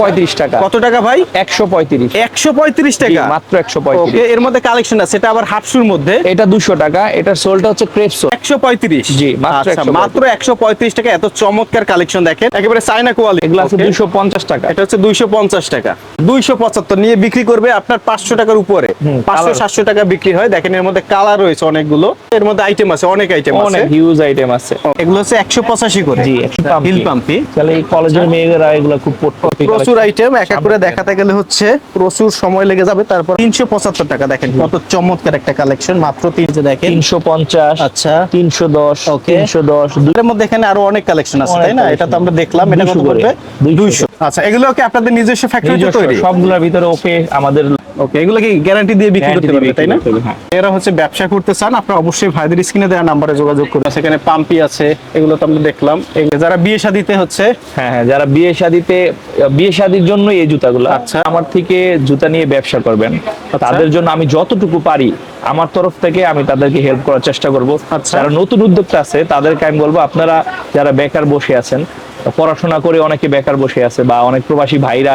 পঁয়ত্রিশ টাকা। কত টাকা ভাই? একশো পঁয়ত্রিশ। একশো পঁয়ত্রিশ টাকা? মাত্র একশো পঁয়ত্রিশ। এর মধ্যে কালেকশন আছে এটা আবার হাফশুর মধ্যে? এটা দুশো টাকা এটার সোলটা হচ্ছে ক্রেপ সোল একশো পঁয়ত্রিশ? জি, মাত্র 135 মাত্র একশো পঁয়ত্রিশ টাকা এত চমৎকার কালেকশন দেখেন। একেবারে চাইনা কোয়ালিটি এগুলো আছে দুশো পঞ্চাশ টাকা। এটা হচ্ছে দুইশো পঞ্চাশ টাকা। দুইশো পঁচাত্তর নিয়ে বিক্রি করবে আপনার পাঁচশো টাকার উপরে। পাঁচশো সাতশো টাকা বিক্রি হয়। দেখেন এর মধ্যে কালার রয়েছে অনেকগুলো। এর মধ্যে আইটেম আছে অনেক আইটেম আছে। অনেক হিউজ আইটেম আছে। এগুলো হচ্ছে একশো পঁচাশি করে। জি হিল পাম্পি তাহলে এই কলেজের মেয়েরা এগুলো খুব পড়তে প্রচুর আইটেম এক এক করে দেখাতে গেলে হচ্ছে প্রচুর সময় লেগে যাবে। তারপর তিনশো পঁচাত্তর টাকা দেখেন কত চমৎকার একটা কালেকশন মাত্র তিনশো দেখেন। তিনশো পঞ্চাশ আচ্ছা। তিনশো দশ তিনশো দশ এর মধ্যে এখানে আরও অনেক কালেকশন আছে তাই না? এটা তো আমরা দেখলাম এটা কত 200 করে। পড়বে? 200 দুইশো। আচ্ছা এগুলো কি আপনাদের নিজস্ব ফ্যাক্টরি তৈরি? সবগুলোর ভিতরে ওকে আমাদের ওকে এগুলো কি গ্যারান্টি দিয়ে বিক্রি করতে পারবে তাই না? হ্যাঁ। এরা হচ্ছে ব্যবসা করতে চান আপনারা অবশ্যই ভাইদের স্ক্রিনে দেওয়া নাম্বারে যোগাযোগ করুন। সেখানে পাম্পি আছে এগুলো তো আমরা দেখলাম। যারা বিয়ে শাদিতে হচ্ছে হ্যাঁ হ্যাঁ যারা বিয়ে শাদিতে বিয়ে শাদির জন্য এই জুতাগুলো। আচ্ছা। আমার থেকে জুতা নিয়ে ব্যবসা করবেন। তাদের জন্য আমি যতটুকু পারি আমার তরফ থেকে আমি তাদেরকে হেল্প করার চেষ্টা করব। আচ্ছা। যারা নতুন উদ্যোক্তা আছে তাদেরকে আমি বলব আপনারা যারা বেকার বসে আছেন পড়াশোনা করে অনেকে বেকার বসে আছে বা অনেক প্রবাসী ভাইরা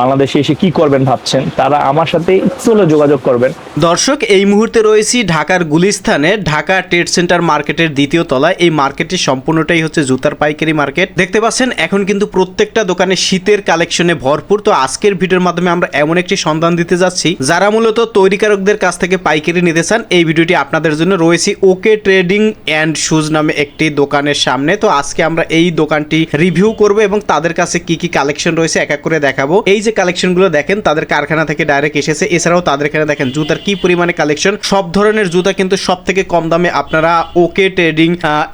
বাংলাদেশে এসে কি করবেন ভাবছেন, তারা আমার সাথে একটু যোগাযোগ করবেন। দর্শক, এই মুহূর্তে রয়েছি ঢাকার গুলিস্থানে ঢাকা ট্রেড সেন্টার মার্কেটের দ্বিতীয় তলায়। এই মার্কেটটি সম্পূর্ণটাই হচ্ছে জুতার পাইকারি মার্কেট। দেখতে পাচ্ছেন, এখন কিন্তু প্রত্যেকটা দোকানে শীতের কালেকশনে ভরপুর। তো আজকের ভিডিওর মাধ্যমে আমরা এমন একটি সন্ধান দিতে যাচ্ছি, যারা মূলত তৈরিকারকদের কাছ থেকে পাইকারি নিতে চান, এই ভিডিওটি আপনাদের জন্য রয়েছে। ওকে ট্রেডিং অ্যান্ড শুজ নামে একটি দোকানের সামনে। তো আজকে আমরা এই দোকানটি রিভিউ করব এবং তাদের কাছে কি কি কালেকশন রয়েছে, এক এক করে দেখাবো। এই যে কালেকশনগুলো দেখেন, তাদের কারখানা থেকে ডাইরেক্ট এসেছে। এছাড়াও তাদের এখানে দেখেন, জুতার কি পরিমাণে কালেকশন সব ধরনের জুতা কিন্তু সব থেকে কম দামে আপনারা ওকে ট্রেডিং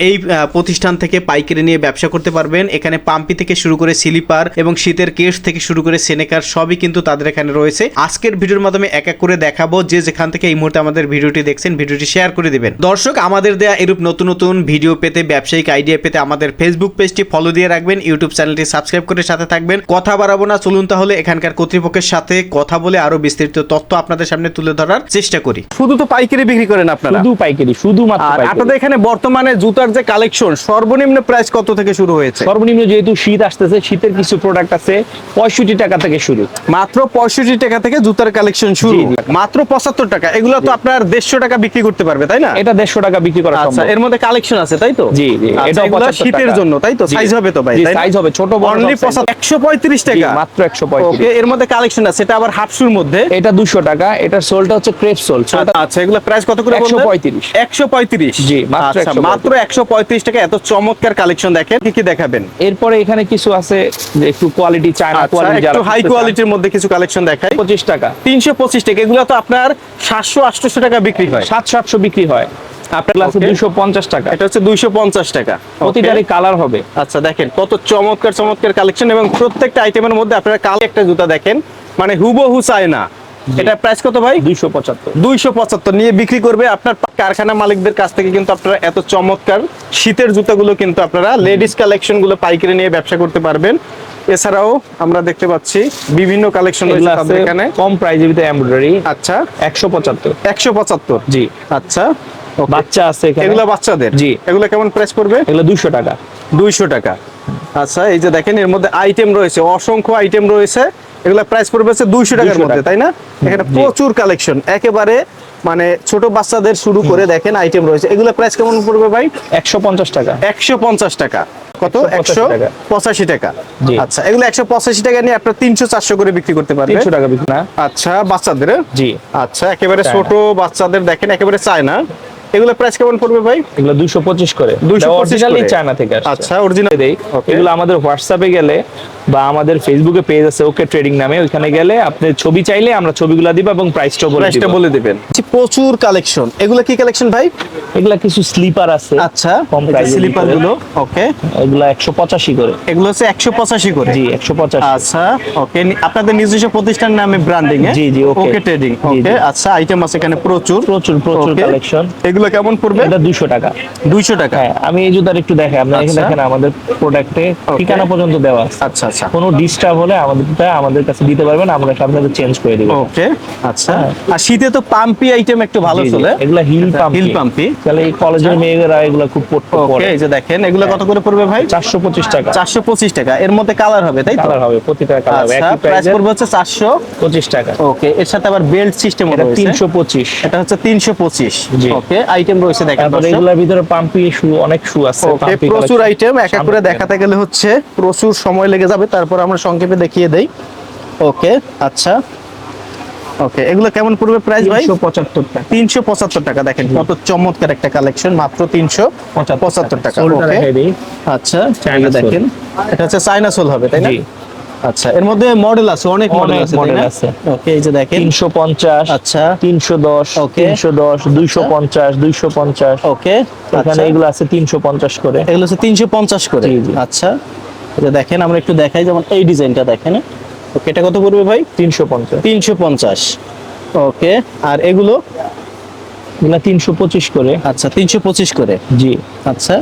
এই প্রতিষ্ঠান থেকে পাইকারি নিয়ে ব্যবসা করতে পারবেন। এখানে পাম্পি থেকে শুরু করে স্লিপার এবং শীতের কেস থেকে শুরু করে সেনেকার সবই কিন্তু তাদের এখানে রয়েছে। আজকের ভিডিওর মাধ্যমে এক এক করে দেখাবো। যে যেখান থেকে এই মুহূর্তে আমাদের ভিডিওটি দেখছেন, ভিডিওটি শেয়ার করে দিবেন। দর্শক, আমাদের দেয়া এরূপ নতুন নতুন ভিডিও পেতে, ব্যবসায়িক আইডিয়া পেতে আমাদের ফেসবুক পেজটি ফলো দিয়ে রাখবেন ইউটিউব চ্যানেলটি সাবস্ক্রাইব করে সাথে থাকবেন। কথা বাড়াবো না চলুন তাহলে এখানকার কর্তৃপক্ষের সাথে কথা বলে আরও বিস্তারিত তথ্য আপনাদের সামনে তুলে ধরার চেষ্টা করি। শুধু তো পাইকারি বিক্রি করেন আপনারা? শুধু পাইকারি শুধুমাত্র আর পাইকারি। আপনাদের এখানে বর্তমানে জুতার যে কালেকশন সর্বনিম্ন প্রাইস কত থেকে শুরু হয়েছে? সর্বনিম্ন যেহেতু শীত আসতেছে শীতের কিছু প্রোডাক্ট আছে পঁয়ষট্টি টাকা থেকে শুরু। মাত্র পঁয়ষট্টি টাকা থেকে জুতার কালেকশন শুরু। মাত্র পঁচাত্তর টাকা। এগুলো তো আপনার দেড়শো টাকা বিক্রি করতে পারবে তাই না? এটা দেড়শো টাকা বিক্রি করা আচ্ছা এর মধ্যে কালেকশন আছে তাই তো? জি জি আচ্ছা, 75 শীতের জন্য তাই তো? সাইজ হবে তো? ভাই সাইজ হবে ছোট বড় অনলি সব size। একশো পঁয়ত্রিশ জি, টাকা। মাত্র একশো পঁয়ত্রিশ। ওকে এর মধ্যে কালেকশন আছে এটা আবার হাফশুর মধ্যে। এটা দুশো টাকা এটার সোলটা হচ্ছে ক্রেপ সোল আচ্ছা এগুলো প্রাইস কত করে 135 একশো পঁয়ত্রিশ। জি, মাত্র আচ্ছা 135 মাত্র একশো পঁয়ত্রিশ টাকা এত চমৎকার কালেকশন দেখেন কি কি দেখাবেন? এরপরে এখানে কিছু আছে যে একটু কোয়ালিটি চায়না আচ্ছা কোয়ালিটি একটু হাই কোয়ালিটির মধ্যে কিছু কালেকশন দেখাই। পঁচিশ টাকা। তিনশো পঁচিশ টাকা এগুলো তো আপনার সাতশো আটশো টাকা বিক্রি হয়। সাতশো আটশো বিক্রি হয়। আপনার. দুশো পঞ্চাশ টাকা। এটা হচ্ছে দুইশো পঞ্চাশ টাকা। প্রতিটারই কালার হবে। আচ্ছা দেখেন কত চমৎকার চমৎকার কালেকশন এবং প্রত্যেকটা আইটেমের মধ্যে আপনারা কালো একটা জুতা দেখেন মানে হুবহু চায় না। এটা প্রাইস কত ভাই? দুইশো পঁচাত্তর। দুইশো পঁচাত্তর নিয়ে বিক্রি করবে আপনার কারখানা মালিকদের কাছ থেকে কিন্তু আপনারা এত চমৎকার শীতের জুতাগুলো কিন্তু আপনারা লেডিস কালেকশনগুলো পাইকারি নিয়ে ব্যবসা করতে পারবেন। এছাড়াও আমরা দেখতে পাচ্ছি বিভিন্ন কালেকশন এখানে। কম প্রাইজের ভিতরে এমব্রয়ডারি আচ্ছা। একশো পঁচাত্তর। একশো পঁচাত্তর। জি। আচ্ছা। বাচ্চা আছে এখানে। এগুলো বাচ্চাদের? জি। এগুলো কেমন প্রাইস পড়বে? এগুলো দুইশো টাকা। দুইশো টাকা। আচ্ছা এই যে দেখেন এর মধ্যে আইটেম রয়েছে অসংখ্য আইটেম রয়েছে। এগুলা প্রাইস পড়বে হচ্ছে দুইশো টাকার মধ্যে তাই না? এখানে প্রচুর কালেকশন একেবারে মানে ছোট বাচ্চাদের শুরু করে দেখেন আইটেম রয়েছে। এগুলা প্রাইস কেমন পড়বে ভাই? একশো পঞ্চাশ টাকা। একশো পঞ্চাশ টাকা। কত? 185 একশো টাকা। পঁচাশি টাকা। জি। আচ্ছা এগুলো একশো পঁচাশি টাকা নিয়ে আপনার তিনশো চারশো করে বিক্রি করতে পারবেন। তিনশো টাকা বিক্রি না? আচ্ছা বাচ্চাদের? জি। আচ্ছা একেবারে ছোট বাচ্চাদের দেখেন একেবারে চায় না এগুলো প্রাইস কেমন পড়বে ভাই এগুলো দুইশো পঁচিশ করে 225 অরিজিনালি। চায়না থেকে আসছে। আচ্ছা অরিজিনাল দেই এগুলো আমাদের হোয়াটসঅ্যাপে গেলে বা আমাদের ফেসবুকে পেজ আছে ওকে ট্রেডিং নামে। ওইখানে গেলে আপনি ছবি চাইলে আমরা ছবিগুলো দিব এবং প্রাইসটাও বলে প্রাইসটা দিব। বলে দিবেন। প্রচুর কালেকশন এগুলো কি কালেকশন ভাই? এগুলা কিছু স্লিপার আছে। আচ্ছা কম প্রাইসের স্লিপারগুলো ওকে এগুলা একশো পঁচাশি করে। এগুলো হচ্ছে একশো পঁচাশি করে? জি একশো পঁচাশি। আচ্ছা ওকে আপনাদের নিজস্ব প্রতিষ্ঠান নামে ব্র্যান্ডিং জি, জি, okay. ওকে ট্রেডিং ওকে আচ্ছা আইটেম আছে এখানে প্রচুর। প্রচুর প্রচুর কালেকশন এগুলো কেমন পড়বে? এটা দুশো টাকা। দুইশো টাকা। হ্যাঁ আমি এই জুতার একটু দেখাই। আপনার এখানে আচ্ছা। দেখেন আমাদের প্রোডাক্টে ঠিকানা পর্যন্ত দেওয়া আছে। আচ্ছা। আচ্ছা। আচ্ছা কোনো ডিস্টার্ব হলে আমাদেরটা আমাদের কাছে দিতে পারবেন আমরা সাথে চেঞ্জ করে দিব। ওকে আচ্ছা। আর শীতে তো পাম্পি আইটেম একটু ভালো চলে। এগুলা হিল পাম্প হিল পাম্পি তাহলে এই কলেজের মেয়েরা এগুলা খুব পড়তে পড়ে। এই যে দেখেন এগুলো কত করে পড়বে ভাই? চারশো পঁচিশ টাকা। চারশো পঁচিশ টাকা। এর মধ্যে কালার হবে তাই তো? কালার হবে প্রতিটা কালার হবে। আচ্ছা একই প্রাইস পড়বে হচ্ছে চারশো। পঁচিশ টাকা। ওকে এর সাথে আবার বেল্ট সিস্টেম তিনশো পঁচিশ। এটা হচ্ছে তিনশো পঁচিশ। জি। ওকে আইটেম রয়েছে দেখেন তারপরে। এগুলোর ভিতরে পাম্পি শু অনেক শু আছে। প্রচুর আইটেম এক এক করে দেখাতে গেলে হচ্ছে প্রচুর সময় লেগে যাবে। তারপর আমরা সংক্ষেপে দেখিয়ে দেই। ওকে আচ্ছা। ওকে এগুলো কেমন পড়বে প্রাইস ভাই? তিনশো পঁচাত্তর টাকা। তিনশো পঁচাত্তর টাকা দেখেন কত চমৎকার একটা কালেকশন মাত্র তিনশো পঁচাত্তর টাকা। ওকে। আচ্ছা সোল। দেখেন। এটা হচ্ছে চাইনা সোল হবে তাই না? আচ্ছা এর মধ্যে মডেল আছে অনেক মডেল আছে না? আছে। ওকে এই যে দেখেন। তিনশো পঞ্চাশ আচ্ছা। তিনশো দশ Okay. তিনশো দশ দুইশো পঞ্চাশ দুইশো পঞ্চাশ। ওকে এখানে আচ্ছা। এগুলো আছে তিনশো পঞ্চাশ করে। এগুলো তিনশো পঞ্চাশ করে। জি, জি। আচ্ছা। এটা দেখেন আমরা একটু দেখাই যেমন এই ডিজাইনটা দেখেন। ওকে এটা কত পড়বে ভাই? তিনশো পঞ্চাশ। তিনশো পঞ্চাশ। ওকে আর এগুলো? এগুলো তিনশো পঁচিশ করে। আচ্ছা তিনশো পঁচিশ করে। জি আচ্ছা।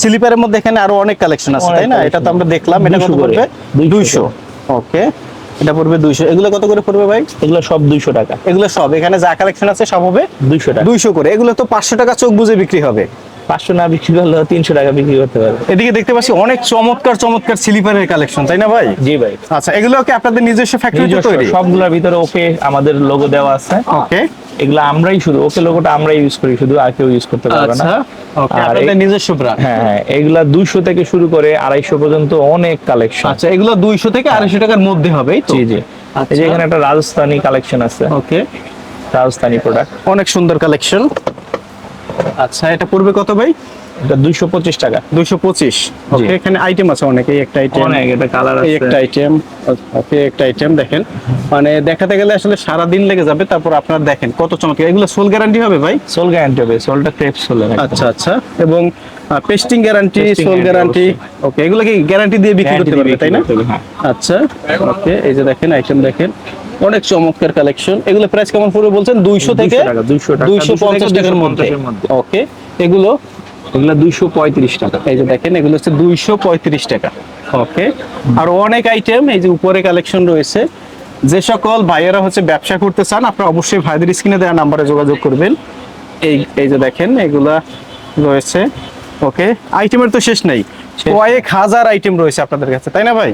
স্লিপারের মধ্যে এখানে আরও অনেক কালেকশন আছে তাই না? এটা তো আমরা দেখলাম এটা কত 200 করে। পড়বে দুইশো। ওকে এটা পড়বে দুইশো। এগুলো কত করে পড়বে ভাই? এগুলো সব দুইশো টাকা। এগুলো সব এখানে যা কালেকশন আছে সব হবে দুইশো টাকা। দুইশো করে। এগুলো তো পাঁচশো টাকা চোখ বুঝে বিক্রি হবে। পাঁচশো না বিক্রি করলে তিনশো টাকা বিক্রি করতে পারবে। এদিকে দেখতে পাচ্ছি অনেক চমৎকার চমৎকার স্লিপারের কালেকশন তাই না ভাই? জি ভাই। আচ্ছা এগুলো কি আপনাদের নিজস্ব ফ্যাক্টরিতে তৈরি? সবগুলোর ভিতরে ওকে আমাদের লোগো দেওয়া আছে। ওকে এগুলো আমরাই শুধু ওকে লোগোটা আমরাই ইউজ করি শুধু আর কেউ ইউজ করতে পারবে না। আচ্ছা ওকে আপনাদের নিজস্ব ব্র্যান্ড হ্যাঁ হ্যাঁ এগুলা দুইশো থেকে শুরু করে আড়াইশো পর্যন্ত অনেক কালেকশন আচ্ছা এগুলো দুইশো থেকে আড়াইশো টাকার মধ্যে হবে এই তো? জি জি। এই যে এখানে একটা রাজস্থানি কালেকশন আছে। ওকে রাজস্থানি প্রোডাক্ট অনেক সুন্দর কালেকশন আচ্ছা এটা পড়বে কত ভাই? এটা দুইশো পঁচিশ টাকা। দুইশো পঁচিশ। ওকে এখানে আইটেম আছে অনেক এই একটা আইটেম অনেক এটা কালার এই আছে। একটা আইটেম ওকে একটা আইটেম দেখেন। মানে দেখাতে গেলে আসলে সারা দিন লেগে যাবে তারপর আপনারা দেখেন কত চমৎকার এগুলো সোল গ্যারান্টি হবে ভাই? সোল গ্যারান্টি হবে সোলটা ক্রেপ সোলের আচ্ছা আচ্ছা। এবং pasting guarantee sole guarantee okay এগুলো কি গ্যারান্টি দিয়ে বিক্রি করতে পারবে তাই না? হ্যাঁ। আচ্ছা ওকে এই যে দেখেন আইটেম দেখেন। অনেক চমৎকার কালেকশন এগুলো প্রাইস কেমন পড়বে বলছেন? দুইশো থেকে 200 টাকা, 200 টাকা, দুইশো পঞ্চাশ থেকে টাকার 250 মধ্যে মধ্যে। ওকে এগুলো? এগুলা দুইশো পঁয়ত্রিশ টাকা। এই যে দেখেন এগুলো হচ্ছে দুইশো পঁয়ত্রিশ টাকা। ওকে আর অনেক আইটেম এই যে উপরে কালেকশন রয়েছে। যে সকল ভাইয়েরা হচ্ছে ব্যবসা করতে চান আপনারা অবশ্যই ভাইদের স্ক্রিনে দেওয়া নাম্বারে যোগাযোগ করবেন। এই এই যে দেখেন এগুলা রয়েছে। ওকে আইটেমের তো শেষ নাই। কয়েক হাজার আইটেম রয়েছে আপনাদের কাছে তাই না ভাই?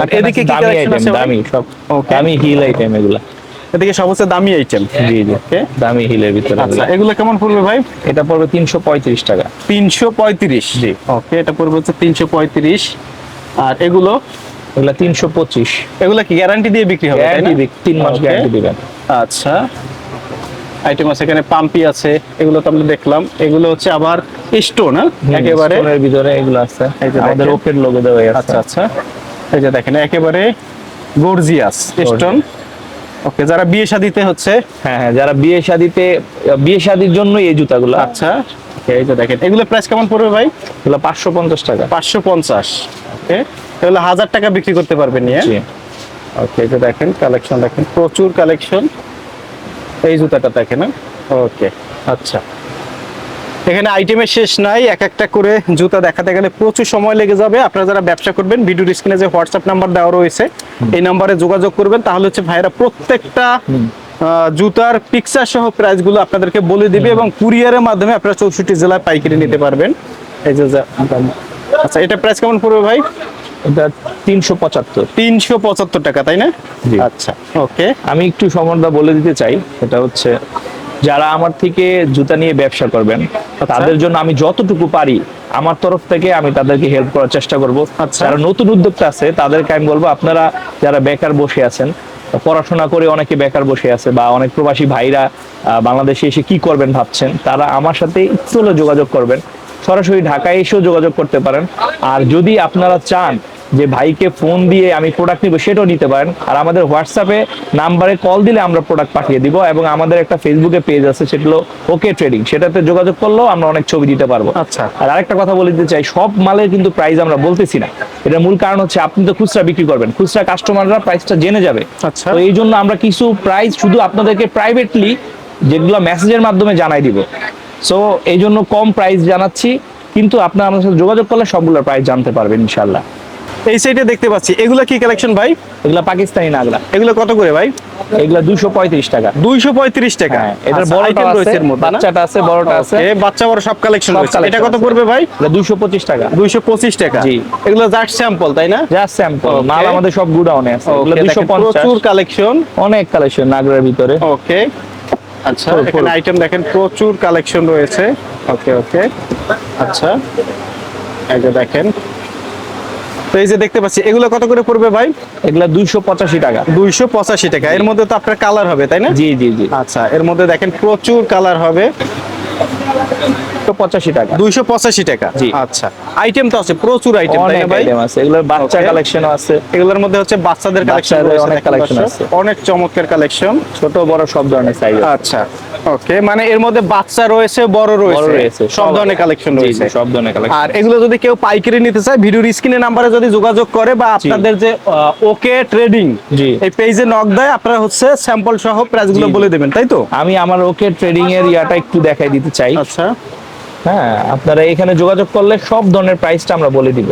আর এদিকে কি দামি কালেকশন আইটেম আছে দামি সব. দামি হিল আইটেম এগুলা। এদিকে দামি আইটেম জি জি। ওকে দামি হিলের ভিতরে আচ্ছা এগুলো। কেমন পড়বে ভাই? এটা পড়বে তিনশো পঁয়ত্রিশ টাকা। তিনশো পঁয়ত্রিশ। জি। ওকে এটা পড়বে হচ্ছে তিনশো পঁয়ত্রিশ। আর এগুলো? এগুলা তিনশো পঁচিশ। এগুলো কি গ্যারান্টি দিয়ে বিক্রি হবে তাই না? তিন মাস গ্যারান্টি দিবেন। আচ্ছা। আইটেম আছে এখানে পাম্পি আছে এগুলো তো আমরা দেখলাম। এগুলো হচ্ছে আবার স্টোন একেবারে স্টোনের ভিতরে এগুলো আছে। এই যে আমাদের। ওকের লোগো দেওয়া আছে। আচ্ছা আচ্ছা। এই যে দেখেন একেবারে গর্জিয়াস স্টোন। ওকে যারা বিয়ে শাদিতে হচ্ছে? হ্যাঁ হ্যাঁ যারা বিয়ে শাদিতে বিয়ে শাদির জন্য এই জুতাগুলো। আচ্ছা। এই যে দেখেন এগুলো প্রাইস কেমন পড়বে ভাই? এগুলো পাঁচশো পঞ্চাশ টাকা। পাঁচশো পঞ্চাশ। ওকে এগুলো হাজার টাকা বিক্রি করতে পারবেন নিয়ে। ওকে এই যে দেখেন কালেকশন দেখেন প্রচুর কালেকশন এই জুতাটা দেখেন ওকে আচ্ছা। এখানে আইটেমের শেষ নাই এক একটা করে জুতা দেখাতে গেলে প্রচুর সময় লেগে যাবে। আপনারা যারা ব্যবসা করবেন ভিডিওর স্ক্রিনে যে হোয়াটসঅ্যাপ নাম্বার দেওয়া রয়েছে এই নাম্বারে যোগাযোগ করবেন। তাহলে হচ্ছে ভাইরা প্রত্যেকটা জুতার পিকচার সহ প্রাইসগুলো আপনাদেরকে বলে দিবে এবং কুরিয়ারের মাধ্যমে আপনারা চৌষট্টি জেলায় পাইকারি নিতে পারবেন। এই যে আচ্ছা এটা প্রাইস কেমন পড়বে ভাই? এটা তিনশো পঁচাত্তর। তিনশো পঁচাত্তর টাকা তাই না? আচ্ছা ওকে আমি একটু সমর্দা বলে দিতে চাই। এটা হচ্ছে যারা আমার থেকে জুতা নিয়ে ব্যবসা করবেন তাদের জন্য আমি যতটুকু পারি আমার তরফ থেকে আমি তাদেরকে হেল্প করার চেষ্টা করব। আচ্ছা। যারা নতুন উদ্যোক্তা আছে তাদেরকে আমি বলব আপনারা যারা বেকার বসে আছেন পড়াশোনা করে অনেকে বেকার বসে আছে বা অনেক প্রবাসী ভাইরা বাংলাদেশে এসে কি করবেন ভাবছেন তারা আমার সাথে একটু যোগাযোগ করবেন। সরাসরি ঢাকায় এসেও যোগাযোগ করতে পারেন। আর যদি আপনারা চান যে ভাইকে ফোন দিয়ে আমি প্রোডাক্ট নিব সেটাও নিতে পারেন। আর আমাদের হোয়াটসঅ্যাপে নাম্বারে কল দিলে আমরা প্রোডাক্ট পাঠিয়ে দিব এবং আমাদের একটা ফেসবুকে পেজ আছে সেটা হলো ওকে ট্রেডিং সেটাতে যোগাযোগ করলেও আমরা অনেক ছবি দিতে পারব। আচ্ছা। আর আরেকটা কথা বলে দিতে চাই সব মালের কিন্তু প্রাইস আমরা বলতেছি না। এটার মূল কারণ হচ্ছে আপনি তো খুচরা বিক্রি করবেন। খুচরা কাস্টমাররা প্রাইসটা জেনে যাবে। আচ্ছা। তো এই জন্য আমরা কিছু প্রাইস শুধু আপনাদেরকে প্রাইভেটলি যেগুলো মেসেজের মাধ্যমে জানাই দিব। সো এই জন্য কম প্রাইস জানাচ্ছি কিন্তু আপনার আমাদের সাথে যোগাযোগ করলে সবগুলোর প্রাইস জানতে পারবেন ইনশাল্লাহ এই সাইডে দেখতে পাচ্ছি। এগুলো কি কালেকশন ভাই? এগুলা পাকিস্তানি নাগরা এগুলো। কত করে ভাই? এগুলা দুশো পঁয়ত্রিশ টাকা। দুইশো পঁয়ত্রিশ টাকা। হ্যাঁ এটার আচ্ছা, item আছে রয়েছে এর মধ্যে বাচ্চাটা আছে বড়টা আছে। Okay, বাচ্চা বড় সব কালেকশন রয়েছে। এটা কত। পড়বে ভাই? এটা দুশো পঁচিশ টাকা। দুইশো পঁচিশ টাকা। জি। এগুলো জাস্ট স্যাম্পল তাই না? জাস্ট স্যাম্পল মাল আমাদের সব গুডাউনে আছে। এগুলো Okay, দুশো দেখেন, পঞ্চাশ। প্রচুর কালেকশন অনেক কালেকশন নাগরার ভিতরে। ওকে। আচ্ছা এখানে আইটেম দেখেন প্রচুর কালেকশন রয়েছে। ওকে ওকে। আচ্ছা। এই যে দেখেন তো এই যে দেখতে পাচ্ছি এগুলো কত করে পড়বে ভাই? এগুলা দুইশো পঁচাশি টাকা। দুইশো পঁচাশি টাকা। এর মধ্যে তো আপনার কালার হবে তাই না? জি জি জি। আচ্ছা এর মধ্যে দেখেন প্রচুর কালার হবে। পঁচাশি টাকা। দুইশো পঁচাশি টাকা। জি। আচ্ছা আইটেম তো আছে প্রচুর আইটেম তাই অনেক ভাই? আইটেম আছে। এগুলোর বাচ্চা Okay. কালেকশনও আছে। এগুলোর মধ্যে হচ্ছে বাচ্চাদের কালেকশন অনেক collection আছে। অনেক চমৎকার কালেকশন ছোট বড় সব ধরনের সাইজ আচ্ছা। ওকে মানে এর মধ্যে বাচ্চা রয়েছে বড় রয়েছে। সব ধরনের কালেকশন রয়েছে। সব ধরনের কালেকশন আর এগুলো যদি কেউ পাইকারি নিতে চায় ভিডিওর স্ক্রিনে নাম্বারে যদি যোগাযোগ করে বা আপনাদের যে ওকে ট্রেডিং এই পেজে নক দেয় আপনারা হচ্ছে স্যাম্পল সহ প্রাইসগুলো। বলে দেবেন তাই তো? আমি আমার ওকে ট্রেডিং এর ইয়াটা একটু দেখাই দিতে চাই। আচ্ছা। হ্যাঁ আপনারা এখানে যোগাযোগ করলে সব ধরনের প্রাইসটা আমরা বলে দিব।